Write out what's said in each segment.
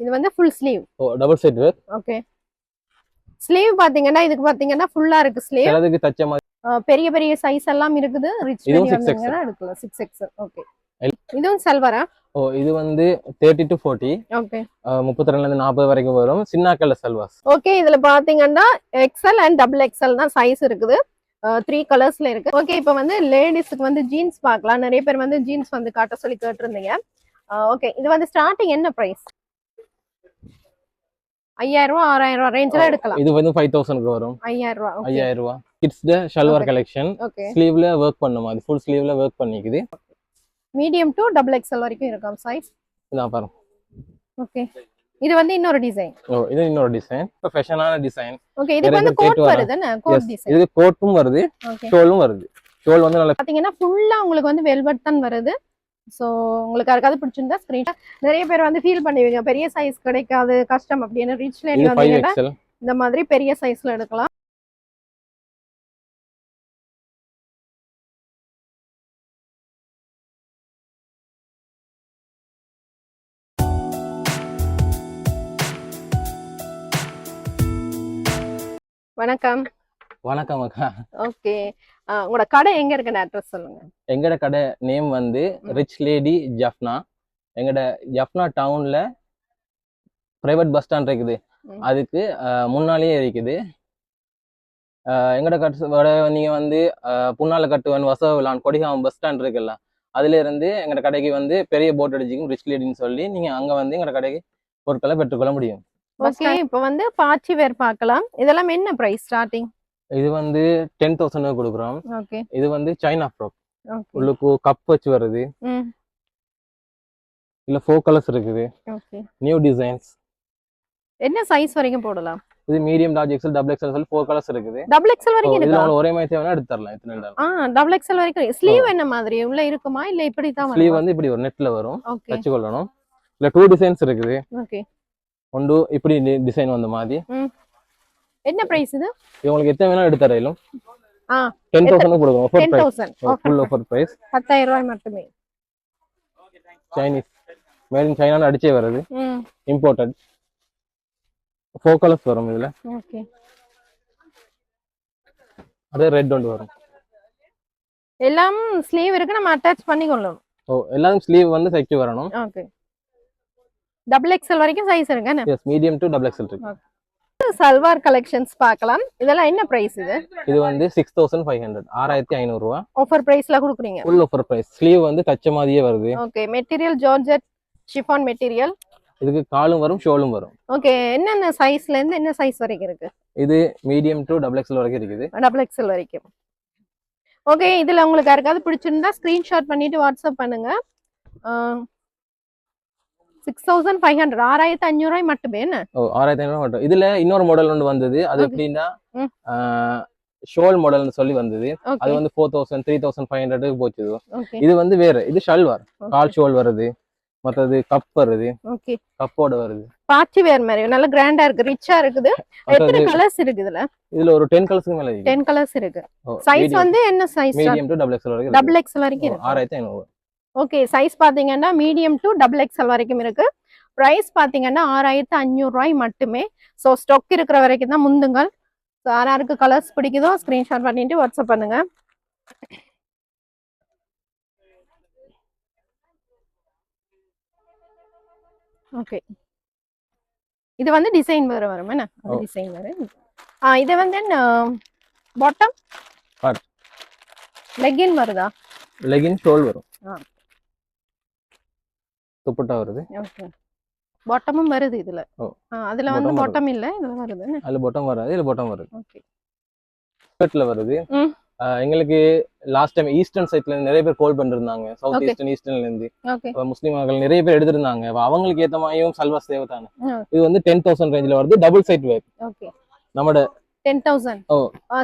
இது வந்து full sleeve ஓ double side wear okay sleeve பாத்தீங்கன்னா இதுக்கு பாத்தீங்கன்னா ஃபுல்லா இருக்கு ஸ்லீவ் சிலதுக்கு தச்ச மாதிரி. பெரிய பெரிய சைஸ் எல்லாம் இருக்குது. ரிச் பண்ணி 6XL. வந்தீங்கன்னா எடுக்கலாம். சிக்ஸ் எக்ஸல் ஓகே இதுவும் சல்வாரா ஓ இது வந்து தேர்ட்டி டு ஃபோர்ட்டி ஓகே முப்பத்தி ரெண்டுல இருந்து நாற்பது வரைக்கும் வரும். சின்னாக்கல்ல சல்வாஸ் ஓகே இதுல பாத்தீங்கன்னா எக்ஸல் அண்ட் டபுள் எக்ஸல் தான் சைஸ் இருக்குது. த்ரீ கலர்ஸ்ல இருக்கு. ஓகே இப்போ வந்து லேடிஸ்க்கு வந்து ஜீன்ஸ் பார்க்கலாம். நிறைய பேர் வந்து ஜீன்ஸ் வந்து காட்ட சொல்லி கேட்டிருந்தீங்க. ஓகே இது வந்து ஸ்டார்டிங் என்ன பிரைஸ் ஐயாயிரம் ரூபா ஆறாயிரம் ரூபா ரேஞ்சில் எடுக்கலாம். இது வந்து ஃபைவ் தௌசண்ட்க்கு வரும். ஐயாயிரம் ரூபா ஐயாயிரம் ரூபா. கிட்ஸ்ட ஷல்வார். கலெக்ஷன் ஸ்லீவ்ல ஒர்க் பண்ணும் அது. ஃபுல் ஸ்லீவ்ல ஒர்க் பண்ணிக்குது. மீடியம் டு டபுள் எக்ஸல் வரைக்கும் இருக்கும் சைஸ் இதான் பாருங்க ஓகே இது வந்து இன்னொரு டிசைன் ஓ இது இன்னொரு டிசைன் ப்ரொஃபஷனலான டிசைன் ஓகே நிறைய வந்து கோட் கேட்டு வருது. என்ன கோட் டிசைன் இதுக்கு கோட்டும் வருது. ஷோலும் வருது. ஷோல் வந்து நல்ல பாத்தீங்கன்னா ஃபுல்லா உங்களுக்கு வந்து வெல்வெட் தான் வருது. ஸோ உங்களுக்கு யாருக்காவது பிடிச்சிருந்தா ஸ்க்ரீன் நிறைய பேர் வந்து ஃபீல் பண்ணுவீங்க. பெரிய சைஸ் கிடைக்காது கஷ்டம் அப்படின்னு. ரீச் லேடி வந்தீங்கன்னா இந்த மாதிரி பெரிய சைஸ்ல எடுக்கலாம். வணக்கம். வணக்கம் அக்கா. ஓகே உங்களோட கடை எங்க இருக்குன்னு அட்ரஸ் சொல்லுங்க. எங்கட கடை நேம் வந்து. ரிச் லேடி ஜஃப்னா எங்கட ஜஃப்னா டவுன்ல பிரைவேட் பஸ் ஸ்டாண்ட் இருக்குது. அதுக்கு முன்னாலேயே இருக்குது. எங்கட வட நீங்க வந்து புன்னால கட்டுவன் வசவலான் கொடிகாமம் பஸ் ஸ்டாண்ட் இருக்குல்ல அதுல இருந்து எங்கட கடைக்கு வந்து பெரிய போட் அடிச்சிக்கும் ரிச் லேடின்னு சொல்லி நீங்க அங்க வந்து எங்கட கடைக்கு பொருட்களை பெற்றுக்கொள்ள முடியும். ஓகே இப்போ வந்து பாச்சி வேர் பார்க்கலாம். இதெல்லாம் என்ன பிரைஸ் ஸ்டார்டிங் இது வந்து டென் தௌசண்ட் கொடுக்குறோம். இது வந்து சைனா ஃப்ராக் உள்ளுக்கு கப் வச்சு வருது இல்ல ஃபோர் கலர்ஸ் இருக்குது. நியூ டிசைன்ஸ் என்ன சைஸ் வரைக்கும் போடலாம்? இது medium large XL double XL சொல்லி ஃபோர் கலர்ஸ் இருக்குது. டபுள் எக்ஸல் வரைக்கும் இதுல இருக்கா? உங்களுக்கு ஒரே மாதிரி தேவைன்னா எடுத்து தரலாம். இருந்தாலும் ஆ டபுள் எக்ஸல் வரைக்கும். ஸ்லீவ் என்ன மாதிரி? உள்ள இருக்குமா? இல்ல இப்படி தான் ஸ்லீவ் வந்து இப்படி ஒரு நெட்ல வரும். வச்சு கொள்ளணும் இல்ல டூ டிசைன்ஸ் இருக்குது. ஓகே. ஒன்று இப்படி டிசைன் வந்த மாதிரி. என்ன பிரைஸ் இது? உங்களுக்கு எத்தனை வேணா எடுத்து தரையிலும் டென் தௌசண்ட் கொடுக்கும் offer price full offer price பத்தாயிரம் ரூபாய் மட்டுமே. சைனீஸ் மேட் இன் சைனான்னு அடிச்சே வருது இம்போர்ட்டட் ஃபோர் கலர்ஸ் வரும் இதுல. ஓகே. அதே ரெட் ஒன்று வரும். எல்லாம் ஸ்லீவ் இருக்கு நம்ம அட்டாச் பண்ணி கொள்ளணும் ஓ எல்லாரும் ஸ்லீவ் வந்து தைச்சு வரணும். ஓகே. டபுள் எக்ஸல் வரைக்கும் சைஸ் இருக்கு என்ன? Yes medium to double XL இருக்கு. சல்வார் கலெக்ஷன்ஸ் பார்க்கலாம். இதெல்லாம் என்ன பிரைஸ் இது? இது வந்து சிக்ஸ் தௌசண்ட் ஃபைவ் ஹண்ட்ரட் ஆறாயிரத்தி ஐநூறுரூவா ஆஃபர் பிரைஸ்ல கொடுக்குறீங்க. ஃபுல் ஆஃபர் பிரைஸ் ஸ்லீவ் வந்து தச்ச மாதிரியே வருது. Okay material georgette chiffon material இதுக்கு காலும் வரும் ஷோலும் வரும். ஓகே என்னென்ன சைஸ்ல இருந்து என்ன சைஸ் வரைக்கும் இருக்கு? இது மீடியம் டு டபுள் எக்ஸல் வரைக்கும் இருக்குது. டபுள் எக்ஸல் வரைக்கும். ஓகே இதுல உங்களுக்கு யாருக்காவது பிடிச்சிருந்தா ஸ்கிரீன்ஷாட் பண்ணிட்டு வாட்ஸ்அப் பண்ணுங்க. சிக்ஸ் தௌசண்ட் ஃபைவ் ஹண்ட்ரட் ஆறாயிரத்தி ஐநூறு ரூபாய் மட்டுமே என்ன? ஓ ஆறாயிரத்தி ஐநூறு மட்டும். இதுல இன்னொரு மாடல் ஒன்று வந்தது. அது எப்படின்னா ஷோல் மாடல்னு சொல்லி வந்தது. அது வந்து four thousand three thousand five ஹண்ட்ரடுக்கு போச்சு இது. வந்து வேற. இது ஷல்வார். கால் ஷோல் வருது. மத்தது கப் வருது. ஓகே. கப்போட வருது. பாச்சி வேர் மாதிரி. நல்ல கிராண்டா இருக்கு. ரிச்சா இருக்குது. எத்தனை கலர்ஸ் இருக்கு இதுல? இதுல ஒரு 10 கலர்ஸ்க்கு மேல இருக்கு. 10 கலர்ஸ் இருக்கு. சைஸ் வந்து என்ன size medium to double XL வரைக்கும் டபுள் எக்ஸ்எல் வரைக்கும் 6500 ஓகே சைஸ் பாத்தீங்கன்னா மீடியம் டு டபுள் எக்ஸ்எல் வரைக்கும் இருக்கு. பிரைஸ் பாத்தீங்கன்னா ஆறாயிரத்து அஞ்சூறு ரூபாய் மட்டுமே. ஸோ ஸ்டாக் இருக்கிற வரைக்கும் தான் முந்துங்கள். ஸோ யாராருக்கு கலர்ஸ் பிடிக்குதோ ஸ்கிரீன்ஷாட் பண்ணிட்டு வாட்ஸ்அப் பண்ணுங்க. ஓகே இது வந்து டிசைன் வேற வரும். என்ன. டிசைன் வேற. ஆ இது வந்து பாட்டம். லெகின் வருதா? லெகின் ஷோல் வரும். ஆ. துப்பட்டா வருது. ஓகே. பாட்டமும் வருது இதுல. அதுல வந்து. பாட்டம் இல்ல இதுல வருது. அதுல பொட்டம் வராது இதுல பொட்டம் வருது. ஓகே. ஷர்ட்ல வருது. எங்களுக்கு லாஸ்ட் டைம் ஈஸ்டர்ன் சைட்ல இருந்து நிறைய பேர் கால் பண்ணிருந்தாங்க. சவுத். ஈஸ்டர்ன் ஈஸ்டர்ன்ல இருந்து. முஸ்லீம் மக்கள் நிறைய பேர் எடுத்திருந்தாங்க. அவங்களுக்கு ஏத்த மாதிரியும் சல்வாஸ் தேவை தானே ம். இது வந்து டென் தௌசண்ட் ரேஞ்சில் வருது. Double side okay. நம்மட டென் தௌசண்ட்.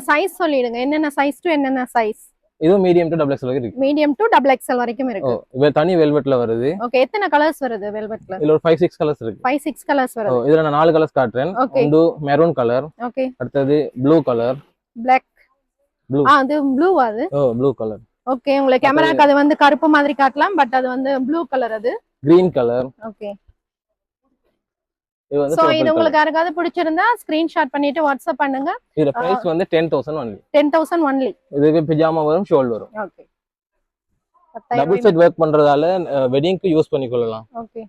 சைஸ் சொல்லிடுங்க. என்னென்ன சைஸ் டு என்னென்ன சைஸ் இதுவும் மீடியம் டு டபுள் எக்ஸ் வரைக்கும் இருக்கு. மீடியம் டு டபுள் எக்ஸ்எல் வரைக்கும் இருக்கு. இது தனி வெல்வெட்ல வருது. ஓகே எத்தனை கலர்ஸ் வருது வெல்வெட்ல இதுல ஒரு ஃபைவ் சிக்ஸ் கலர்ஸ் இருக்கு. ஃபைவ் சிக்ஸ் கலர்ஸ் ஓ, வருது. இதுல நான் நாலு கலர்ஸ் காட்டுறேன். ஓகே ஒன்று மெரூன் கலர் ஓகே அடுத்தது ப்ளூ கலர் பிளாக் Blue. ஆ அது ப்ளூ அது? ஓ ப்ளூ கலர் ஓகே உங்களுக்கு கேமராக்கு அது வந்து கருப்பு மாதிரி காட்டலாம் பட் அது வந்து ப்ளூ கலர் அது. கிரீன் கலர் ஓகே சோ இது. உங்களுக்கு யாருக்காவது பிடிச்சிருந்தா ஸ்கிரீன்ஷாட் பண்ணிட்டு வாட்ஸ்அப் பண்ணுங்க. இதுல பிரைஸ் வந்து ten thousand only ten thousand only இதுக்கு பிஜாமா வரும் ஷோல் வரும். ஓகே டபுள் செட் ஒர்க் பண்றதால வெட்டிங்க்கு யூஸ் பண்ணிக்கொள்ளலாம். ஓகே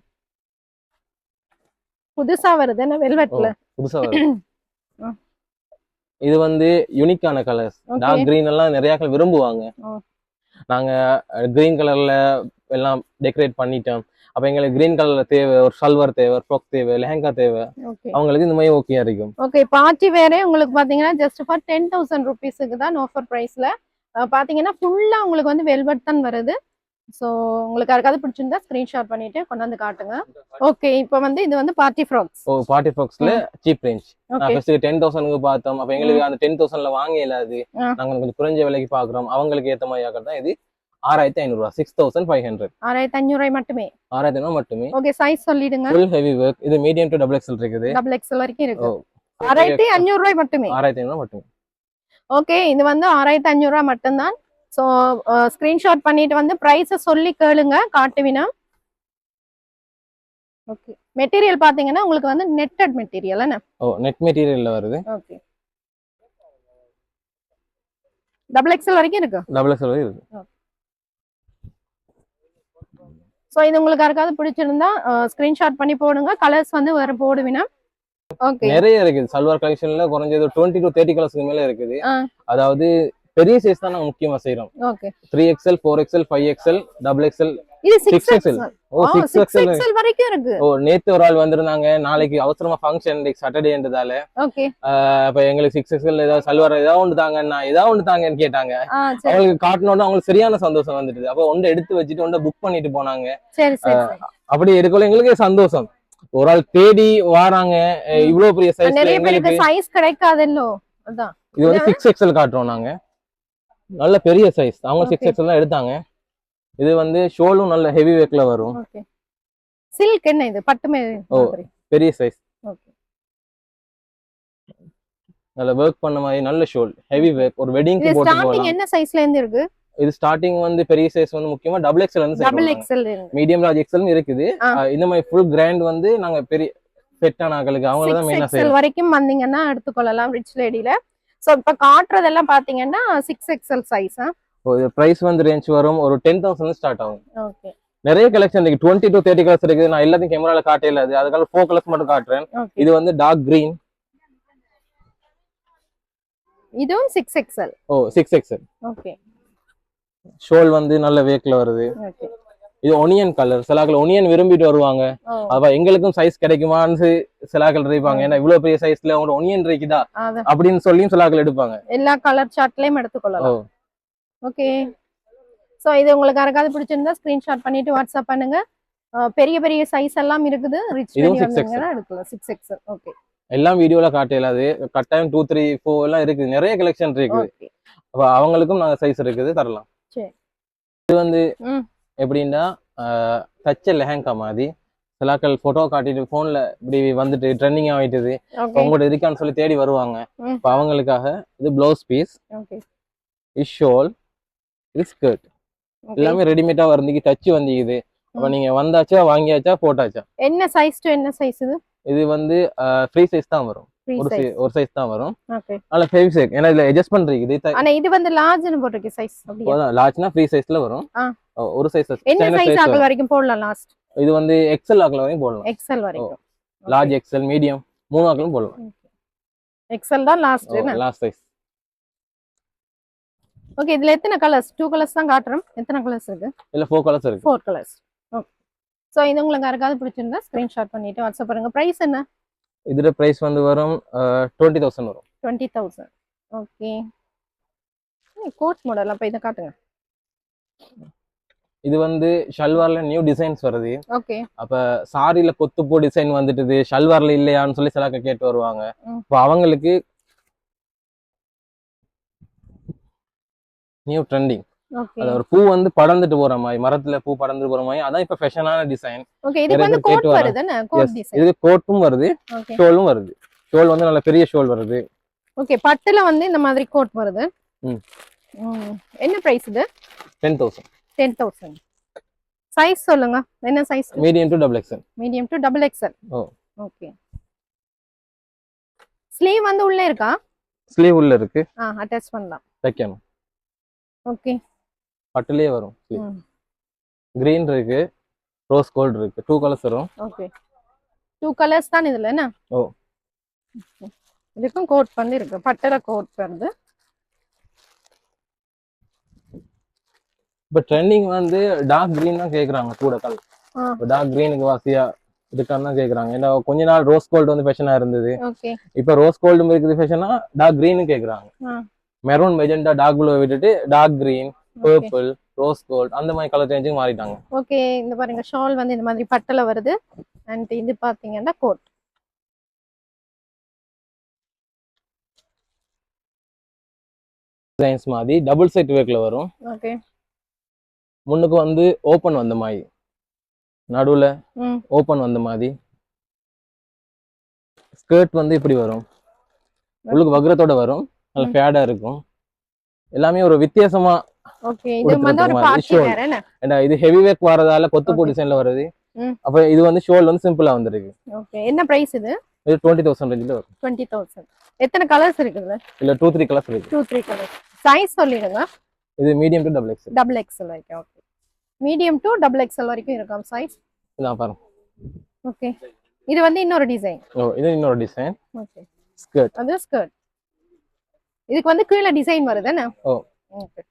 புதுசா வருது என்ன வெல்வெட்ல புதுசா வரும் ம். இது வந்து யூனிக்கான கலர்ஸ் டார்க் கிரீன் எல்லாம் நிறைய விரும்புவாங்க. நாங்க கிரீன் கலர்ல எல்லாம் டெக்கரேட் பண்ணிட்டோம். அப்ப எங்களுக்கு கிரீன் கலர்ல தேவை ஒரு சல்வார் தேவை ஃப்ராக் தேவை லெஹங்கா தேவை. அவங்களுக்கு இந்த மாதிரி ஓகே இருக்கும். ஓகே பார்ட்டி வேறே உங்களுக்கு பாத்தீங்கன்னா ஜஸ்ட் ஃபார் டென் தௌசண்ட் ருபீஸுக்கு தான் ஆஃபர் ப்ரைஸ்ல பாத்தீங்கன்னா ஃபுல்லா உங்களுக்கு வந்து வெல்வெட் தான் வருது. ஸோ உங்களுக்கு யாருக்காவது பிடிச்சிருந்தா ஸ்கிரீன்ஷாட் பண்ணிட்டு கொண்டாந்து காட்டுங்க. ஓகே இப்போ வந்து இது வந்து பார்ட்டி ஃப்ராக்ஸ் ஓ பார்ட்டி ஃப்ராக்ஸ்ல சீப் ரேஞ்ச் ஃபர்ஸ்ட் டென் தௌசண்ட்க்கு பார்த்தோம். அப்ப எங்களுக்கு அந்த டென் தௌசண்ட்ல வாங்க. நாங்க கொஞ்சம் குறைஞ்ச விலைக்கு பாக்குறோம். அவங்களுக்கு ஏத்த மாதிரி ஆக்கிறது தான் இது. ஆறாயிரத்தி ஐநூறு ரூபா சிக்ஸ் தௌசண்ட் ஃபைவ் ஹண்ட்ரட் ஆறாயிரத்தி ரூபாய் மட்டுமே? ஆறாயிரத்தி ஐநூறு மட்டுமே. ஓகே சைஸ் சொல்லிடுங்க. ஃபுல் ஹெவி ஒர்க் இது மீடியம் டு டபுள் எக்ஸல் இருக்குது. டபுள் எக்ஸ்எல் வரைக்கும் இருக்கு. ஓ. ஆறாயிரத்தி அஞ்சூறு ரூபாய் மட்டுமே? ஆறாயிரத்தி ஐநூறு மட்டுமே. ஓகே இது வந்து ஆறாயிரத்தி அஞ்சூறு ரூபாய் மட்டும்தான் ஸோ ஸ்கிரீன்ஷாட் பண்ணிட்டு வந்து ப்ரைஸை சொல்லி கேளுங்க காட்டுவினா ஓகே மெட்டீரியல் பாத்தீங்கன்னா உங்களுக்கு வந்து நெட்டட் மெட்டீரியல் என்ன? ஓ நெட் மெட்டீரியல்ல வருது. ஓகே டபுள் எக்ஸ்எல் வரைக்கும் இருக்கு? டபுள் எக்ஸல் வரை இருக்கு. ஸோ இது உங்களுக்கு யாருக்காவது பிடிச்சிருந்தா ஸ்கிரீன்ஷாட் பண்ணி போடுங்க. கலர்ஸ் வந்து வேற போடுவினா ஓகே நிறைய இருக்குது. சல்வார் கலெக்ஷன்ல குறைஞ்சது டுவெண்ட்டி டு தேர்ட்டி கலர்ஸ்க்கு மேல இருக்குது. அதாவது பெரிய சைஸ் தான் நாங்க முக்கியமா செய்யறோம் okay three XL four XL five XL double XL இது சிக்ஸ் சிக்ஸ் எக்ஸ்எல் எக்ஸ்எல் ஓ சிக்ஸ் சிக்ஸ் எக்ஸ்எல் எக்ஸ்எல் வரைக்கும் இருக்கு. ஓ நேத்து ஒரு ஆள் வந்திருந்தாங்க. நாளைக்கு அவசரமா ஃபங்க்ஷன் சாட்டர்டேன்றதால ஓகே அப்ப எங்களுக்கு சிக்ஸ் எக்ஸ்எல் ஏதாவது சல்வார் ஏதாவது ஒன்று தாங்கண்ணா ஏதாவது ஒன்று தாங்கன்னு கேட்டாங்க. அவங்களுக்கு காட்டணும்னு அவங்களுக்கு சரியான சந்தோஷம் வந்துட்டு அப்ப ஒன்று எடுத்து வச்சுட்டு ஒன்றை புக் பண்ணிட்டு போனாங்க. சரி சரி சரி. அப்படி இருக்கல எங்களுக்கு சந்தோஷம். ஒரு ஆள் தேடி வாராங்க. இவ்வளவு பெரிய சைஸ்ல நிறைய பேருக்கு சைஸ் கிடைக்காதுல்லோ அதான். இது வந்து சிக்ஸ் எக்ஸ்எல் காட்டுறோம் நாங்க. நல்ல பெரிய சைஸ் அவங்க சிக்ஸ் Okay. எக்ஸ்எல் தான் எடுத்தாங்க. இது வந்து ஷோலும் நல்ல ஹெவி வேக்ல வரும். சில்க் என்ன இது? பட்டுமே ஓ. பெரிய சைஸ் ஓகே நல்ல ஒர்க் பண்ண மாதிரி நல்ல ஷோல் ஹெவி வேக் ஒரு வெட்டிங்க்கு இது போட்டு ஸ்டார்டிங் என்ன சைஸ்ல இருந்து இருக்கு? இது ஸ்டார்டிங் வந்து பெரிய சைஸ் வந்து முக்கியமா டபுள் எக்ஸ்எல் வந்து double XL medium large XL இருக்குது. இந்த மாதிரி ஃபுல் கிராண்ட் வந்து நாங்க பெரிய பெட்டான ஆக்களுக்கு அவங்கள தான் மெயினா எக்ஸ்எல் வரைக்கும் வந்தீங்கன்னா எடுத்துக்கொள்ளலாம் ரிச் லேடியில சோ இப்ப காட்டுறதெல்லாம் பாத்தீங்கன்னா சிக்ஸ் எக்ஸ்எல் சைஸ் பிரைஸ் வந்து ரேஞ்ச் வரும். ஒரு டென் தௌசண்ட் ஸ்டார்ட் ஆகும். நிறைய கலெக்ஷன் இருக்கு. டுவெண்ட்டி டு தேர்ட்டி கலர்ஸ் இருக்குது. நான் எல்லாத்தையும் கேமரால காட்டே இல்லாது அதுக்காக ஃபோர் கலர்ஸ் மட்டும் காட்டுறேன். இது வந்து டார்க் கிரீன் இதுவும் சிக்ஸ் எக்ஸ்எல் ஓ சிக்ஸ் எக்ஸ்எல் ஓகே ஷோல் வந்து நல்ல வேக்ல வருது. இது ஒனியன் கலர் சிலாக்கள் ஒனியன் விரும்பிட்டு வருவாங்க. அப்ப எங்களுக்கும் சைஸ் கிடைக்குமான்னு சிலாக்கள் இருப்பாங்க ஏன்னா இவ்வளவு பெரிய சைஸ்ல அவங்க ஒனியன் இருக்குதா? அது அப்படின்னு சொல்லியும் சிலாக்கள் எடுப்பாங்க. எல்லா கலர் சார்ட்லயும் எடுத்துக்கொள்ளலாம். ஓகே. சோ இது உங்களுக்கு யாருக்காவது பிடிச்சிருந்தா ஸ்கிரீன்ஷாட் பண்ணிட்டு வாட்ஸ்அப் பண்ணுங்க. பெரிய பெரிய சைஸ் எல்லாம் இருக்குது. ரிச் இதுவும் லேடி 6XL. வந்தீங்கன்னா எடுக்கலாம். சிக்ஸ் எக்ஸ்எல் ஓகே எல்லாம் வீடியோல காட்ட இயலாது. கட்டாயம் டூ த்ரீ ஃபோர் எல்லாம் இருக்குது. நிறைய கலெக்ஷன் இருக்குது. ஓகே அப்ப அவங்களுக்கும் நாங்க சைஸ் இருக்குது. தரலாம். சரி. இது வந்து. எப்படின்னா தச்ச லெஹங்கா மாதிரி. சிலாக்கள் போட்டோ காட்டிட்டு போன்ல இப்படி வந்துட்டு ட்ரெண்டிங் ஆயிட்டுது. உங்களோட இருக்கான்னு சொல்லி தேடி வருவாங்க. இப்ப அவங்களுக்காக இது பிளவுஸ் பீஸ் ஓகே இது ஸ்கர்ட் எல்லாமே ரெடிமேடா வருந்துக்கு தச்சு வந்திக்குது. அப்ப. நீங்க வந்தாச்சா வாங்கியாச்சா போட்டாச்சா? என்ன சைஸ் டு என்ன சைஸ் இது? இது வந்து ஃப்ரீ சைஸ் தான் வரும். ஒரு சைஸ் ஒரு சைஸ் தான் வரும். ஓகே நல்ல ஹெவி சைஸ் ஏன்னா இதுல அட்ஜஸ்ட் பண்றீங்க. இது ஆனா இது வந்து லார்ஜ்னு போட்டிருக்கு சைஸ் லார்ஜ்னா ஃப்ரீ சைஸ்ல வரும். ஒரு சைஸ் என்ன சைஸ் ஆகல் வரைக்கும் போடலாம் லாஸ்ட் இது வந்து எக்ஸல் ஆக்கல வரையும் போடலாம். எக்ஸ்எல் வரைக்கும். லார்ஜ் எக்ஸல் மீடியம் மூணு ஆக்கலும் போடலாம். எக்ஸ்எல் தான் லாஸ்ட் லாஸ்ட் சைஸ் ஓகே இதுல எத்தனை கலர்ஸ் டூ கலர்ஸ் தான் காட்டுறோம். எத்தனை கலர்ஸ் இருக்கு? இல்ல ஃபோர் கலர்ஸ் இருக்கு. ஃபோர் கலர்ஸ் ஓகே ஸோ இது உங்களுக்கு யாருக்காவது பிடிச்சிருந்தா ஸ்கிரீன்ஷாட் பண்ணிட்டு வாட்ஸ்அப் பண்ணுங்க. ப்ரைஸ் என்ன? இதோட பிரைஸ் வந்து வரும் டுவெண்ட்டி தௌசண்ட் வரும். Twenty thousand okay coat model அப்போ இதை காட்டுங்க. இது வந்து ஷல்வார்ல நியூ டிசைன்ஸ் வருது. ஓகே அப்ப சாரில கொத்துப்பூ டிசைன் வந்துட்டுது. ஷல்வார்ல இல்லையான்னு சொல்லி சிலாக்க கேட்டு வருவாங்க. இப்போ அவங்களுக்கு நியூ ட்ரெண்டிங் அது ஒரு பூ வந்து படர்ந்துட்டு போற மாதிரி மரத்துல பூ படர்ந்துட்டு போற மாதிரி அதான் இப்ப ஃபேஷனான டிசைன் ஓகே இதுக்கு நிறைய வந்து கோட் இதுக்கு கோட்டும் வருது ஷோலும் வருது. ஷோல் வந்து நல்ல பெரிய ஷோல் வருது. ஓகே பட்டுல வந்து இந்த மாதிரி கோட் வருது. என்ன பிரைஸ் இது? Ten thousand ten thousand size சொல்லுங்க என்ன size medium to double XL medium to double XL O. Okay sleeve வந்து உள்ளே இருக்கா? ஸ்லீவ் உள்ள இருக்கு. ஆ அட்டாச் பண்ணலாம். தைக்கணும் ஓகே. பட்டுலயே வரும். கிரீன் இருக்கு ரோஸ் கோல்டு இருக்கு. டூ கலர்ஸ் வரும். ஓகே. டூ கலர்ஸ் தான் இதுல என்ன? ஓ. இதுக்கும் கோட் வந்து இருக்கு. பட்டர கோட் வருது. இப்போ ட்ரெண்டிங் வந்து டார்க் கிரீன் தான் கேக்குறாங்க கூட கலர் ஆ. டார்க் கிரீனுக்கு வாசியா இதுக்கான தான் கேக்குறாங்க. ஏன்னா கொஞ்ச நாள் ரோஸ் கோல்டு வந்து ஃபேஷனா இருந்தது. ஓகே. இப்போ ரோஸ் கோல்டு இருக்குது ஃபேஷனா டார்க் கிரீனும் கேக்குறாங்க. ஆ. மெரூன் மெஜெண்டா டார்க் ப்ளூ விட்டுட்டு dark green purple rose gold அந்த மாதிரி கலர் சேஞ்சும் மாறிட்டாங்க. ஓகே இந்த பாருங்க ஷால் வந்து இந்த மாதிரி பட்டல வருது. அண்ட் இது பாத்தீங்கன்னா கோட் டிசைன்ஸ் மாதிரி டபுள் செட் ஒர்க்ல வரும். ஓகே முன்னுக்கு வந்து ஓப்பன் வந்த மாதிரி. நடுவுல ஓப்பன் வந்த மாதிரி. ஸ்கர்ட் வந்து இப்படி வரும். உள்ளுக்கு வக்ரத்தோட வரும். ம். ஃபேடா இருக்கும். எல்லாமே ஒரு வித்தியாசமா ஓகே இது ஹெவி வேக் வரதால கொத்துப்பூ. டிசைன்ல வருது. அப்ப இது வந்து ஷோல் வந்து சிம்பிளா வந்திருக்கு. ஓகே என்ன பிரைஸ் இது? இது டுவெண்ட்டி தௌசண்ட் ரேஞ்சில் வரும். டுவெண்ட்டி தௌசண்ட் எத்தனை கலர்ஸ் இருக்குது இல்ல டூ த்ரீ கலர்ஸ் இருக்கு. டூ த்ரீ கலர்ஸ் சைஸ் சொல்லிடுங்க. இது medium to double X double XL வரைக்கும் okay medium to double XL வரைக்கும் இருக்கும் சைஸ் இதான் பாருங்க. ஓகே இது வந்து இன்னொரு டிசைன் ஓ இது இன்னொரு டிசைன் ஓகே ஸ்கர்ட் அது ஸ்கர்ட் இதுக்கு வந்து கீழே டிசைன் வருது என்ன? ஓ. ஓகே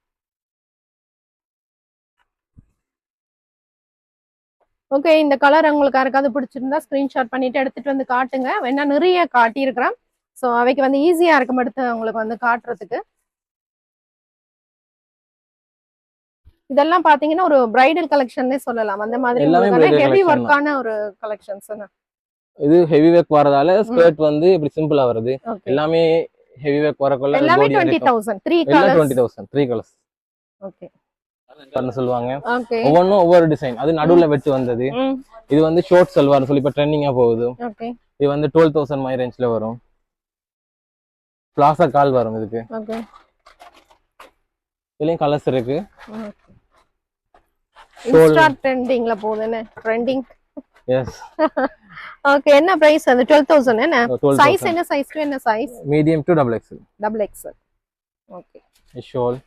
ஓகே இந்த கலர் உங்களுக்கு யாருக்காவது பிடிச்சிருந்தா ஸ்கிரீன்ஷாட் பண்ணிட்டு எடுத்துட்டு வந்து காட்டுங்க. வேணா நிறைய காட்டியிருக்கிறேன் ஸோ அவைக்கு வந்து ஈஸியா இருக்கும் எடுத்து உங்களுக்கு வந்து காட்டுறதுக்கு. இதெல்லாம் பாத்தீங்கன்னா ஒரு பிரைடல் கலெக்ஷன்னே சொல்லலாம். அந்த மாதிரி ஹெவி. ஒர்க்கான ஒரு கலெக்ஷன்ஸ் இது ஹெவி வேக் வரதால ஸ்கர்ட் வந்து இப்படி சிம்பிளா வருது. எல்லாமே ஹெவி வேக் வரக்குள்ள எல்லாமே body டுவெண்ட்டி இருக்கும். தௌசண்ட் த்ரீ எல்லாம் colours twenty thousand three colours okay சொல்லுவாங்க. ஓகே ஒவ்வொன்றும் ஒவ்வொரு டிசைன் அது நடுவுல வெட்டு வந்தது. ம். இது வந்து ஷோர்ட் சல்வார் சொல்லி இப்ப ட்ரெண்டிங்கா போகுது. இது வந்து டுவெல் தௌசண்ட் மாதிரி ரேஞ்சில் வரும். பிளாசா கால் வரும் இதுக்கு. இதுலயும் கலர்ஸ் இருக்கு. இன்ஸ்டா ட்ரெண்டிங்ல போகுது என்ன ட்ரெண்டிங் எஸ் ஓகே என்ன பிரைஸ் அது? டுவெல் தௌசண்ட் என்ன? டுவெல் சைஸ் என்ன? சைஸ் என்ன size medium to double X double XL okay shawl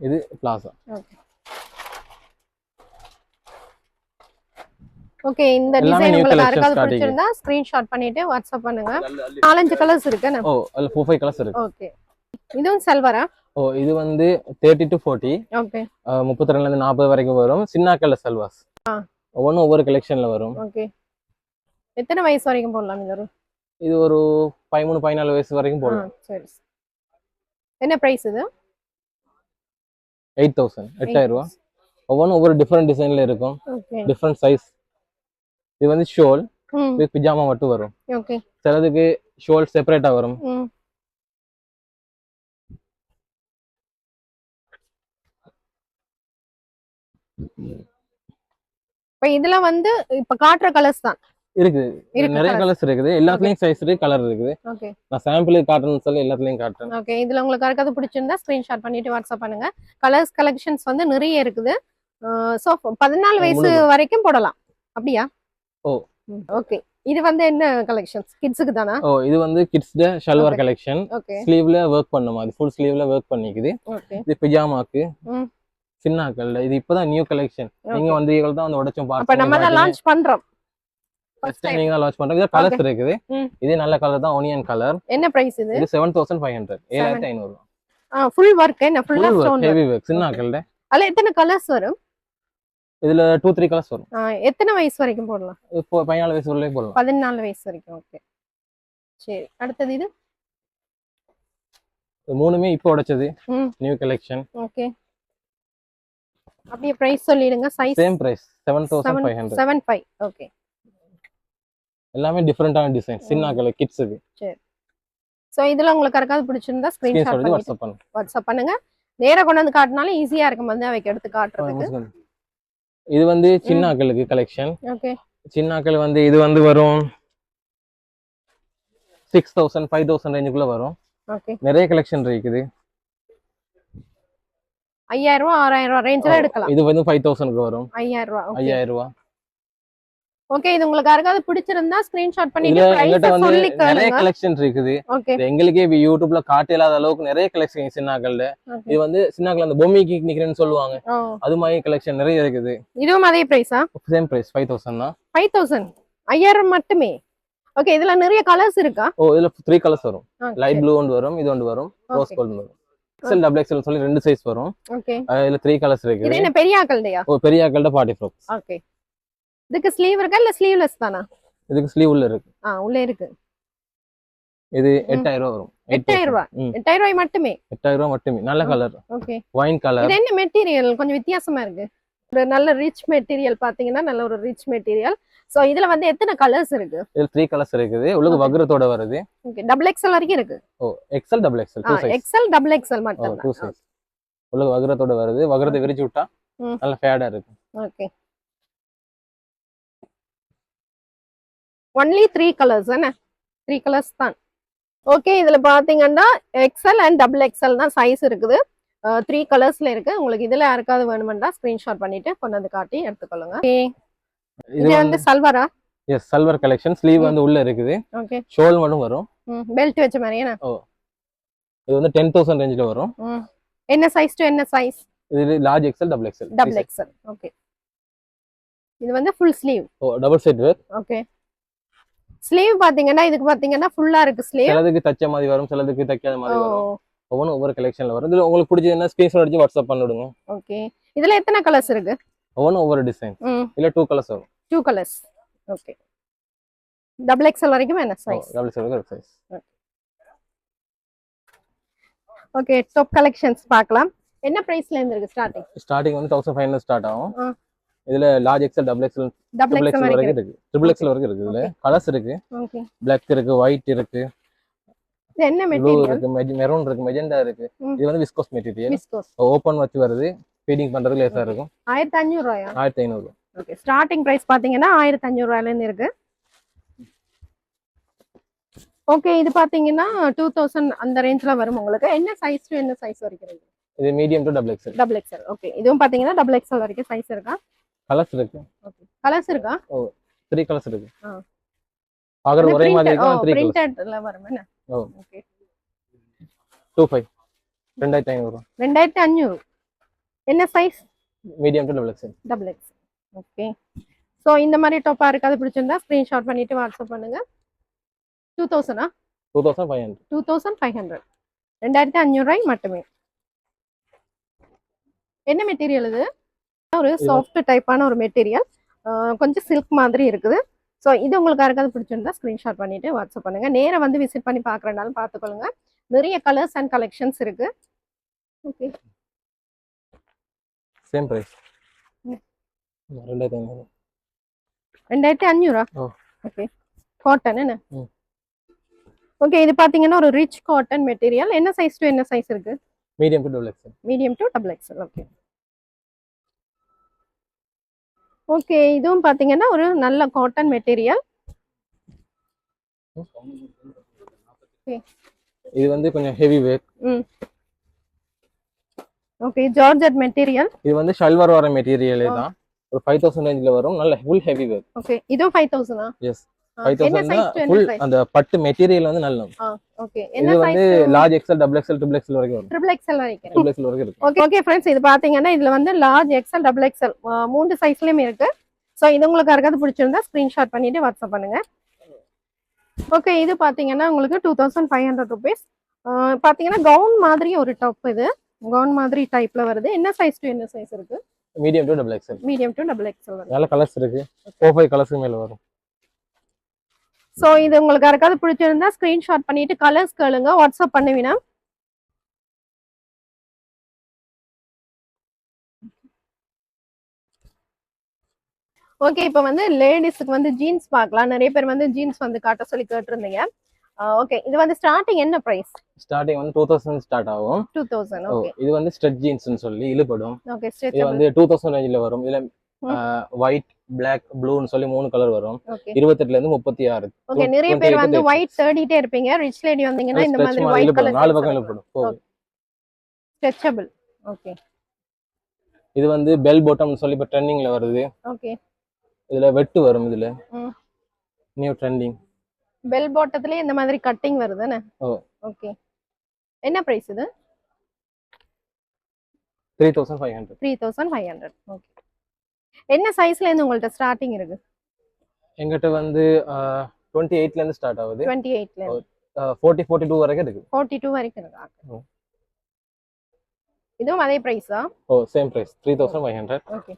இது பிளாசா ஓகே ஓகே இந்த டிசைன் உங்களுக்கு யாருக்காவது. பிடிச்சிருந்தா ஸ்கிரீன்ஷாட் பண்ணிட்டு வாட்ஸ்அப் பண்ணுங்க. நாலஞ்சு கலர்ஸ் இருக்கு என்ன? ஓ அதுல ஃபோர் ஃபைவ் கலர்ஸ் இருக்கு. ஓகே இதுவும் செல்வரா ஓ இது வந்து தேர்ட்டி டு ஃபோர்ட்டி ஓகே முப்பத்தி ரெண்டுல இருந்து நாற்பது வரைக்கும் வரும். சின்ன கலர் சல்வாஸ் ஆ. ஒவ்வொன்றும் ஒவ்வொரு கலெக்ஷன்ல வரும். ஓகே எத்தனை வயசு வரைக்கும் போடலாம் இந்த இது ஒரு பதிமூணு பதினாலு வயசு வரைக்கும் போடலாம். சரி. என்ன பிரைஸ் இது? எயிட் தௌசண்ட் எட்டாயிரம் ரூபா. ஒவ்வொன்றும் ஒவ்வொரு டிஃப்ரெண்ட் டிசைன்ல இருக்கும். டிஃப்ரெண்ட் சைஸ் இது வந்து ஷோல் இது பிஜாமா மட்டும் வரும். ஓகே சிலதுக்கு ஷோல் செப்பரேட்டா வரும். இப்ப இதுல வந்து இப்ப காட்டுற கலர்ஸ் தான். இருக்குது இருக்கு நிறைய. கலர்ஸ் இருக்குது. எல்லாத்துலயும் சைஸ் இருக்கு கலர் இருக்குது. ஓகே நான் சாம்பிளுக்கு காட்டணும்னு சொல்லி எல்லாத்துலயும் காட்டுறேன். ஓகே இதுல உங்களுக்கு யாருக்காவது பிடிச்சிருந்தா ஸ்கிரீன்ஷாட் பண்ணிட்டு வாட்ஸ்அப் பண்ணுங்க. கலர்ஸ் கலெக்ஷன்ஸ் வந்து நிறைய இருக்குது. ஸோ பதினாலு வயசு. வரைக்கும் போடலாம். அப்படியா? ஓ. ஓகே இது வந்து என்ன கலெக்ஷன்ஸ் கிட்ஸுக்கு தானா? ஓ இது வந்து கிட்ஸ் ஷல்வார் Okay. கலெக்ஷன் ஸ்லீவ்ல ஒர்க் பண்ண மாதிரி ஃபுல் ஸ்லீவ்ல ஒர்க் பண்ணிக்குது. இது பிஜாமாக்கு ம். சின்னாக்கள்ல இது இப்பதான் நியூ கலெக்ஷன் நீங்க வந்து இவங்க தான் வந்து உடச்சும் அப்ப நம்ம தான் லான்ச் பண்றோம். First time. நீங்க தான் லான்ச் பண்றீங்க. இது கலர்ஸ் இருக்குது. இது நல்ல கலர் தான். ஒனியன் கலர் என்ன பிரைஸ் இது? இது செவன் தௌசண்ட் ஃபைவ் ஹண்ட்ரட் ஏழாயிரத்தி ஐநூறு. ஃபுல் ஒர்க் என்ன? ஃபுல்லா ஸ்டோன் ஹெவி ஒர்க் சின்னாக்கள்ல அதுல எத்தனை கலர்ஸ் வரும்? இதுல டூ த்ரீ கலர்ஸ் வரும். ஆ, எத்தனை வயசு வரைக்கும் போடலாம்? இப்போ பதினாலு வயசு வரலையும் போடலாம். பதினாலு வயசு வரைக்கும். ஓகே சரி. அடுத்தது இது? மூணுமே இப்போ உடைச்சது. நியூ கலெக்ஷன் ஓகே அப்படியே பிரைஸ் சொல்லிடுங்க. Size same price seven thousand five hundred seven five okay எல்லாமே டிஃப்ரெண்டான டிசைன் சின்னாக்கள் கிட்ஸுக்கு ஸோ இதுல உங்களுக்கு யாருக்காவது பிடிச்சிருந்தா ஸ்கிரீன்ஷாட் பண்ணிட்டு வாட்ஸ்அப் பண்ணுங்க. வாட்ஸ்அப் பண்ணுங்க. நேரா கொண்டு வந்து காட்டினாலும் ஈஸியா இருக்கும் வந்து அவைக்கு எடுத்து காட்டுறதுக்கு. இது வந்து சின்னாக்களுக்கு கலெக்ஷன் ஓகே சின்னாக்கள் வந்து இது வந்து வரும். சிக்ஸ் தௌசண்ட் ஃபைவ் தௌசண்ட் ரேஞ்சுக்குள்ள வரும். ஓகே நிறைய கலெக்ஷன் இருக்குது. ஐயாயிரம் ரூபா ஆறாயிரம் ரூபா ரேஞ்சில் எடுக்கலாம். இது வந்து ஃபைவ் தௌசண்ட்க்கு வரும். ஐயாயிரம் ரூபா ஐயாயிரம் ரூபா. ஓகே இது உங்களுக்கு யாருக்காவது பிடிச்சிருந்தா ஸ்கிரீன்ஷாட் பண்ணிட்டு எங்கிட்ட வந்து நிறைய கலெக்ஷன் இருக்குது. எங்களுக்கே இப்ப யூடியூப்ல காட்ட இல்லாத அளவுக்கு நிறைய கலெக்ஷன் சின்னாக்கள்ல. இது வந்து சின்னாக்கள் அந்த பொம்மைக்கு நிக்கிறேன்னு சொல்லுவாங்க. அது மாதிரி கலெக்ஷன் நிறைய இருக்குது. இதுவும் அதே பிரைஸா சேம் பிரைஸ் ஃபைவ் தௌசண்ட் தான். ஃபைவ் தௌசண்ட் ஐயாயிரம் மட்டுமே. ஓகே இதுல நிறைய கலர்ஸ் இருக்கா? ஓ இதுல த்ரீ கலர்ஸ் வரும். லைட். ப்ளூ ஒன்று வரும் இது ஒன்று வரும் ரோஸ். கோல்டு வரும். எக்ஸல் டபுள் எக்ஸல் சொல்லி ரெண்டு சைஸ் வரும். ஓகே இதுல த்ரீ கலர்ஸ் என்ன பெரிய ஆக்கள்டையா? ஓ பெரிய ஆக்கள்ட பார்ட்டி ஃப்ராக்ஸ் ஓகே இதுக்கு ஸ்லீவ் இருக்கா இல்ல ஸ்லீவ்லெஸ் தானா? இதுக்கு ஸ்லீவ் உள்ள இருக்கு. ஆ உள்ளே இருக்கு. இது. எட்டாயிரம் ரூபா வரும். எட்டாயிரம் ரூபாய் எட்டாயிரம் ரூபாய் மட்டுமே? எட்டாயிரம் ரூபா மட்டுமே. நல்ல கலர் ஓகே ஒயின் கலர் இது என்ன மெட்டீரியல் கொஞ்சம் வித்தியாசமா இருக்கு. ஒரு நல்ல ரிச் மெட்டீரியல் பாத்தீங்கன்னா நல்ல ஒரு ரிச் மெட்டீரியல் சோ இதுல வந்து எத்தனை கலர்ஸ் இருக்கு? இதுல த்ரீ கலர்ஸ் இருக்குது. Okay. வக்ரத்தோட வருது. ஓகே டபுள் எக்ஸ்எல் வரைக்கும் இருக்கு. ஓ XL double XL two size XL double XL மட்டும் டூ சைஸ் உள்ளுக்கு வக்ரத்தோட வருது. வக்ரத்தை விரிச்சு விட்டா. நல்ல ஃபேடா இருக்கு. ஓகே ஒன்லி த்ரீ கலர்ஸ் என்ன? த்ரீ கலர்ஸ் தான். ஓகே இதுல பாத்தீங்கன்னா எக்ஸ்எல் அண்ட் டபுள் எக்ஸ்எல் தான் சைஸ் இருக்குது. த்ரீ கலர்ஸ்ல இருக்கு. உங்களுக்கு இதுல யாருக்காவது வேணுமெண்டா ஸ்கிரீன்ஷாட் பண்ணிட்டு கொண்டு வந்து காட்டி எடுத்துக்கொள்ளுங்க. Okay. இது வந்து சல்வாரா எஸ் சல்வர் கலெக்ஷன் ஸ்லீவ். வந்து உள்ள இருக்குது. ஓகே ஷோல் மட்டும் வரும். பெல்ட் வச்ச மாதிரி என்ன? இது வந்து டென் தௌசண்ட் ரேஞ்சில் வரும். என்ன சைஸ் டு என்ன சைஸ் இது large XL double XL double XL okay இது வந்து full sleeve oh double set wear okay sleeve பாத்தீங்கன்னா இதுக்கு பாத்தீங்கன்னா ஃபுல்லா இருக்கு ஸ்லீவ் சிலதுக்கு தச்ச மாதிரி வரும் சிலதுக்கு தைக்காத மாதிரி வரும். ஒவ்வொன்றும் ஒவ்வொரு கலெக்ஷன்ல வரும். இதுல உங்களுக்கு பிடிச்சதுன்னா ஸ்கிரீன்ஷாட் அடிச்சு வாட்ஸ்அப் பண்ணிவிடுங்க. ஓகே இதுல எத்தனை கலர்ஸ் இருக்கு? ஒவ்வொன்றும் ஒவ்வொரு டிசைன் இல்ல டூ கலர்ஸ் வரும். Two colours okay double XL வரைக்கும் என்ன size double set size okay top collections பார்க்கலாம். என்ன பிரைஸ்ல இருந்து இருக்கு ஸ்டார்டிங் ஸ்டார்டிங் வந்து தௌசண்ட் ஃபைவ் ஹண்ட்ரட் ஸ்டார்ட் ஆகும். இதுல large XL double XL double XL XL வரைக்கும் இருக்கு. ட்ரிபிள் எக்ஸல் வரைக்கும் இருக்கு இதுல. கலர்ஸ் இருக்கு. பிளாக் இருக்கு ஒயிட் இருக்கு. என்ன மெட்டீரியல் இருக்கு மெரூன் இருக்கு மெஜெண்டா இருக்கு. இது வந்து விஸ்கோஸ் மெட்டீரியல் விஸ்கோஸ் ஓப்பன் வச்சு வருது. ஃபீடிங் பண்றது லேசா இருக்கும். ஆயிரத்தி அஞ்சூறு ரூபாயா ஆயிரத்தி ஐநூறு ஓகே ஸ்டார்டிங் பிரைஸ் பாத்தீங்கன்னா ஆயிரத்தி அஞ்சூறு ரூபாயில இருந்து இருக்கு. ஓகே இது பாத்தீங்கன்னா டூ தௌசண்ட் அந்த ரேஞ்ச்ல வரும் உங்களுக்கு. என்ன சைஸ் டு என்ன சைஸ் வரைக்கும் இது medium to double XL double XL okay இதுவும் பாத்தீங்கன்னா டபுள் எக்ஸ்எல் வரைக்கும் சைஸ் இருக்கா? கலர்ஸ் இருக்கு. கலர்ஸ் இருக்கா? த்ரீ கலர்ஸ் இருக்கு. ஆ. பாக்குறது ஒரே மாதிரி இருக்கும் த்ரீ பிரிண்டட்ல வரும் என்ன? ஓ. ஓகே டூ ஃபைவ் ரெண்டாயிரத்தி ஐநூறு. ரெண்டாயிரத்தி அஞ்சூறு என்ன size medium to double XL double X okay so இந்த மாதிரி டாப்பா இருக்காது பிடிச்சிருந்தா ஸ்க்ரீன்ஷாட் பண்ணிட்டு வாட்ஸ்அப் பண்ணுங்க. Two தௌசண்டா two thousand five hundred two thousand five hundred ரெண்டாயிரத்தி அஞ்சூறுரூவாய் மட்டுமே. என்ன மெட்டீரியல் இது? ஒரு சாஃப்ட் டைப்பான ஒரு மெட்டீரியல் கொஞ்சம் சில்க் மாதிரி இருக்குது. ஸோ இது உங்களுக்கு யாருக்காவது பிடிச்சிருந்தா ஸ்க்ரீன்ஷாட் பண்ணிட்டு வாட்ஸ்அப் பண்ணுங்க. நேரா வந்து விசிட் பண்ணி பார்க்குறனாலும் பார்த்துக்கொள்ளுங்க நிறைய கலர்ஸ் அண்ட் கலெக்ஷன்ஸ் இருக்கு. ஓகே சேம் பிரைஸ் ம். ரெண்டாயிரத்தி ஐநூறு. ரெண்டாயிரத்தி அஞ்சூறா ஓ. ஓகே காட்டன் என்ன. ஓகே இது பாத்தீங்கன்னா ஒரு ரிச் காட்டன் மெட்டீரியல் என்ன சைஸ் டு என்ன சைஸ் இருக்கு? Medium to double XL medium to double XL okay okay இதுவும் பாத்தீங்கன்னா ஒரு நல்ல காட்டன் மெட்டீரியல் இது வந்து கொஞ்சம் heavy weight okay georgette material இது வந்து ஷல்வார் வர மெட்டீரியலே தான். ஒரு ஃபைவ் தௌசண்ட் ரேஞ்சில் வரும். நல்ல ஃபுல் ஹெவி வெயிட் ஓகே இதுவும் ஃபைவ் தௌசண்டா எஸ் ஃபைவ் என்ன தௌசண்ட் ஃபுல் அந்த பட்டு மெட்டீரியல் வந்து நல்ல ஓகே இது வந்து large XL double XL triple XL வரைக்கும் வரும். ட்ரிபிள் எக்ஸ்எல் வரைக்கும். ட்ரிபிள் எக்ஸல் வரைக்கும் இருக்கு. ஓகே ஓகே ஃப்ரெண்ட்ஸ் இது பாத்தீங்கன்னா இதுல வந்து லார்ஜ் எக்ஸ்எல் டபுள் எக்ஸ்எல் மூணு சைஸ்லயுமே இருக்கு. ஸோ இது உங்களுக்கு யாருக்காவது பிடிச்சிருந்தா ஸ்கிரீன்ஷாட் பண்ணிட்டு வாட்ஸ்அப் பண்ணுங்க. ஓகே இது பாத்தீங்கன்னா உங்களுக்கு two thousand five hundred rupees பாத்தீங்கன்னா கவுன் மாதிரி ஒரு டாப் இது. கவுன் மாதிரி டைப்ல வருது. என்ன சைஸ் டு என்ன சைஸ் இருக்கு? Medium to double XL medium to double XL நல்ல கலர்ஸ் இருக்கு. ஃபோர் ஃபைவ் கலர்ஸ்க்கு மேல வரும். ஸோ இது உங்களுக்கு யாருக்காவது பிடிச்சிருந்தா ஸ்கிரீன்ஷாட் பண்ணிட்டு கலர்ஸ் கேளுங்க. வாட்ஸ்அப் பண்ணுவீனா ஓகே இப்போ வந்து லேடிஸ்க்கு வந்து ஜீன்ஸ் பார்க்கலாம். நிறைய பேர் வந்து ஜீன்ஸ் வந்து காட்ட சொல்லி கேட்டிருந்தீங்க. ஓகே இது வந்து ஸ்டார்டிங் என்ன பிரைஸ் ஸ்டார்டிங் வந்து டூ தௌசண்ட் ஸ்டார்ட் ஆகும். டூ தௌசண்ட் இது வந்து ஸ்ட்ரெச் ஜீன்ஸ்னு சொல்லி இழுபடும். ஓகே இது வந்து டூ தௌசண்ட் ரேஞ்சில் வரும். இதுல. ஒயிட் பிளாக் ப்ளூன்னு சொல்லி மூணு கலர் வரும். இருபத்தெட்டுல இருந்து முப்பத்தி ஆறு. ஓகே நிறைய 28 பேர் வந்து. ஒயிட் தேடிட்டே இருப்பீங்க. ரிச் லேடி வந்தீங்கன்னா இந்த மாதிரி ஒயிட் கலர் நாலு பக்கம் இழுபடும் போகும். ஸ்ட்ரெச்சபிள் ஓகே இது வந்து பெல் பாட்டம்னு சொல்லி இப்போ ட்ரெண்டிங்ல வருது. ஓகே இதுல வெட்டு வரும் இதுல. நியூ ட்ரெண்டிங் பெல் பாட்டத்திலே இந்த மாதிரி கட்டிங் வருதுன்னு. ஓ. ஓகே என்ன பிரைஸ் இது? Three thousand five hundred three thousand five hundred okay என்ன சைஸ்ல இருந்து உங்கள்ட்ட ஸ்டார்டிங் இருக்கு? எங்கிட்ட வந்து டுவெண்ட்டி எயிட்ல இருந்து ஸ்டார்ட் ஆகுது. டுவெண்ட்டி எயிட்ல ஃபோர்ட்டி ஃபோர்ட்டி டூ வரைக்கும் இருக்கு. ஃபார்ட்டி டூ வரைக்கும் இருக்கா. இதுவும் அதே பிரைஸா ஓ same price three thousand five hundred okay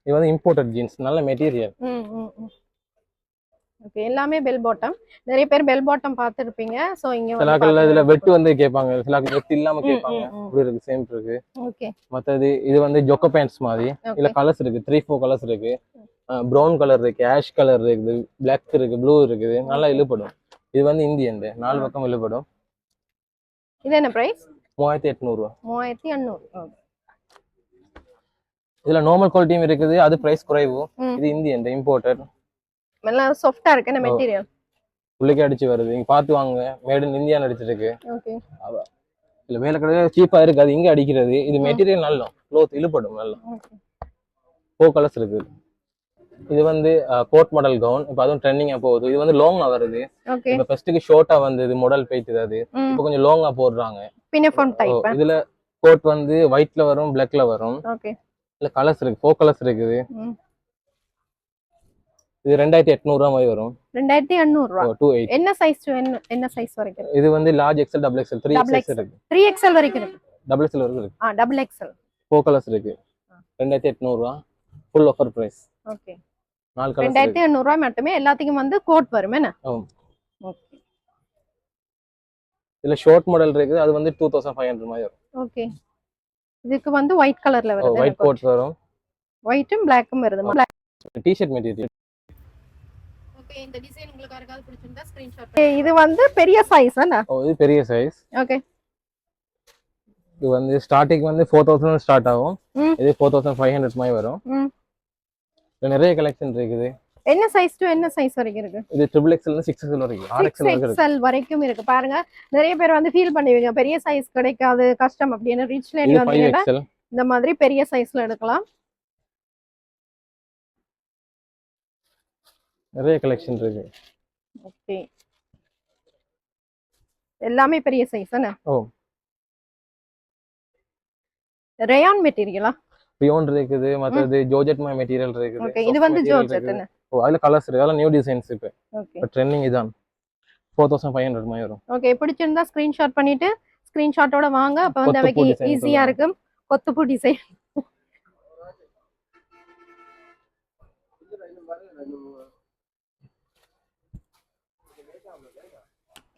இது வந்து இம்போர்ட்டட் ஜீன்ஸ் நல்ல மெட்டீரியல் ம் ம் ம். ஓகே எல்லாமே பெல் பாட்டம் நிறைய பேர் பெல் பாட்டம் பார்த்துருப்பீங்க. ஸோ இங்க சில ஆட்கள் இதுல வெட்டு வந்து கேட்பாங்க. சில ஆட்கள் வெட்டு இல்லாம ம், கேட்பாங்க. இப்படி இருக்கு சேம் இருக்கு. ஓகே மத்தது இது வந்து ஜொக்க பேண்ட்ஸ் மாதிரி. இதுல கலர்ஸ் இருக்கு. த்ரீ ஃபோர் கலர்ஸ் இருக்கு. ப்ரௌன் கலர் இருக்கு ஆஷ் கலர் இருக்குது பிளாக் இருக்கு ப்ளூ இருக்குது. நல்லா இழுபடும். இது வந்து இந்தியன் நாலு. பக்கம் இழுபடும். இது என்ன பிரைஸ் மூவாயிரத்தி எட்நூறுவா மூவாயிரத்தி எண்ணூறு ஓகே இதுல நார்மல் குவாலிட்டியும் இருக்குது. அது பிரைஸ் குறைவு. இது இந்தியன் இம்போர்ட்டட் நல்லா சாஃப்டா இருக்கு ஓ. மெட்டீரியல் உள்ளுக்கே அடிச்சு வருது. இங்க பார்த்து வாங்க மேட் இன் இந்தியா அடிச்சிருக்கு ஓகே இல்ல வேலை கடையில சீப்பா இருக்கு. அது இங்க அடிக்கிறது. இது. மெட்டீரியல் நல்லா க்ளோத் இழுபடும் நல்லா. ஃபோர் கலர்ஸ் இருக்கு. இது வந்து கோட் மாடல் கவுன் இப்போ அதுவும் ட்ரெண்டிங்கா போகுது. இது வந்து லாங்கா வருது. ஓகே இப்போ ஃபர்ஸ்ட்டுக்கு ஷார்ட்டா வந்தது மாடல் போயிட்டு அது. இப்போ கொஞ்சம் லாங்கா போடுறாங்க. பினஃபோன் ஓ, டைப் இதுல கோட் வந்து ஒயிட்ல வரும் பிளாக்ல வரும். ஓகே இல்ல கலர்ஸ் இருக்கு. ஃபோர் கலர்ஸ் இருக்குது. இது ரெண்டாயிரத்தி எட்நூறுவா மாதிரி வரும். ரெண்டாயிரத்தி எண்ணூறு ரூபா டூ எயிட் என்ன சைஸ் என்ன என்ன சைஸ் வரைக்கும் இது வந்து large XL double XL three XL. இருக்கு. த்ரீ எக்ஸ்எல் வரைக்கும் இருக்கு. டபுள் எக்ஸல் வரைக்கும் இருக்கு. ஆ டபுள் எக்ஸ்எல் ஃபோர் கலர்ஸ் இருக்கு. ரெண்டாயிரத்தி எட்நூறுவா. ஃபுல் ஆஃபர் பிரைஸ் ஓகே நாலு கலர்ஸ் ரெண்டாயிரத்தி எண்ணூறு ரூபாய் மட்டுமே எல்லாத்துக்கும் வந்து கோட் வரும். என்ன. ஓகே இதுல ஷார்ட் மாடல் இருக்குது. அது வந்து டூ தௌசண்ட் ஃபைவ் ஹண்ட்ரட் மாதிரி வரும். ஓகே இதுக்கு வந்து ஒயிட் கலர்ல வருது. ஒயிட் கோட் வரும். ஒயிட்டும் பிளாக்கும் வருது. டிஷர்ட் மெட்டீரியல் ஓகே இந்த டிசைன் உங்களுக்கு யாருக்காவது பிடிச்சிருந்தா ஸ்கிரீன்ஷாட் இது வந்து பெரிய சைஸ் என்ன ஓ இது பெரிய சைஸ் ஓகே. இது வந்து ஸ்டார்டிங் வந்து ஃபோர் தௌசண்ட் ஸ்டார்ட் ஆகும். இது ஃபோர் தௌசண்ட் ஃபைவ் ஹண்ட்ரட் மாதிரி வரும். நிறைய கலெக்ஷன் இருக்குது. என்ன சைஸ் டு என்ன சைஸ் வரைக்கும் இருக்கு? இது ட்ரிபிள் எக்ஸ்எல் சிக்ஸ் எக்ஸ்எல் வரைக்கும். ஆர் எக்ஸ்எல் வரைக்கும் இருக்கு. எக்ஸ்எல் வரைக்கும் இருக்கு. பாருங்க நிறைய பேர் வந்து ஃபீல் பண்ணுவீங்க. பெரிய சைஸ் கிடைக்காது கஷ்டம் அப்படின்னு. ரீச் லேடி வந்தீங்கன்னா இந்த மாதிரி பெரிய சைஸ்ல எடுக்கலாம். நிறைய கலெக்ஷன் இருக்கு. ஓகே எல்லாமே பெரிய சைஸ் தானே? ஓ. ரேயான் மெட்டீரியலா பியோன் இருக்குது மற்றது ஜோஜெட் மை மெட்டீரியல் இருக்குது இது வந்து ஜோர்ஜெட். ஓ அதுல கலர்ஸ் இருக்கு அதெல்லாம் நியூ டிசைன்ஸ் இப்போ. ஓகே இப்போ ட்ரெண்டிங் இதான். ஃபோர் தௌசண்ட் ஃபைவ் ஹண்ட்ரட் மாதிரி வரும். ஓகே பிடிச்சிருந்தா ஸ்கிரீன்ஷாட் பண்ணிட்டு ஸ்கிரீன்ஷாட்டோட வாங்க. அப்ப வந்து அவைக்கு ஈஸியா. இருக்கும். கொத்துப்பூ டிசைன்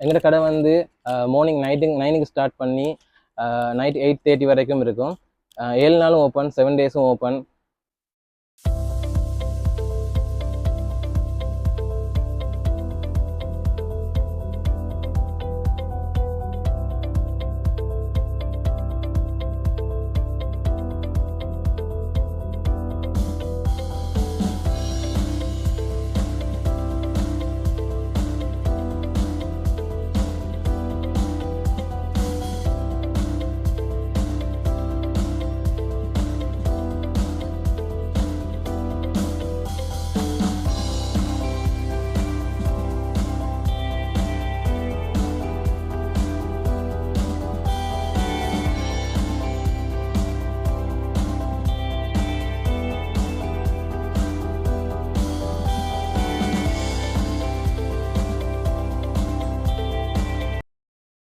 எங்களோட கடை வந்து மார்னிங் நைட்டு நைனுக்கு ஸ்டார்ட் பண்ணி நைட் எயிட் தேர்ட்டி வரைக்கும் இருக்கும். ஏழு நாளும் ஓப்பன் செவன் டேஸும் ஓப்பன்